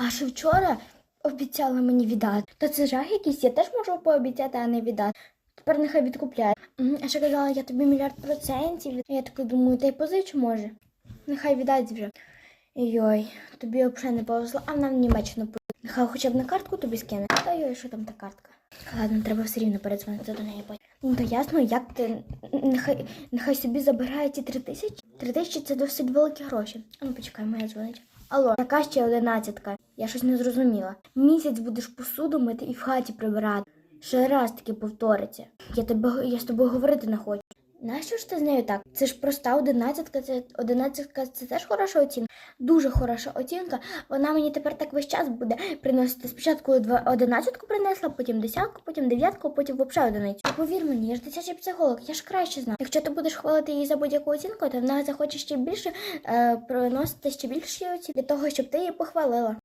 А ще вчора обіцяла мені віддати. Та це жах якийсь, я теж можу пообіцяти, а не віддати. Тепер нехай відкупляє. А ще казала, я тобі мільярд процентів. Я таки думаю, та й позичу може. Нехай віддасть вже. Йой, тобі взагалі не повезло, а нам в Німеччину поїде. Нехай хоча б на картку тобі скине. Та йой, що там та картка? Ладно, треба все рівно передзвонити до неї. Ну то ясно, як ти. Нехай, нехай собі забирає ці три тисячі. Три тисячі це досить великі гроші. А ну почекай, моя дзвонить. Алло, яка ще одинадцятка? Я щось не зрозуміла. Місяць будеш посуду мити і в хаті прибирати. Ще раз таки повториться. Я тебе я з тобою говорити не хочу. Нащо ж ти з нею так? Це ж проста одинадцятка, це одинадцятка це теж хороша оцінка. Дуже хороша оцінка. Вона мені тепер так весь час буде приносити. Спочатку одинадцятку принесла, потім десятку, потім дев'ятку, потім взагалі одиницю. Повір мені, я ж дитячий психолог, я ж краще знаю. Якщо ти будеш хвалити її за будь-яку оцінку, то вона захоче ще більше е, приносити ще більші оцінки для того, щоб ти її похвалила.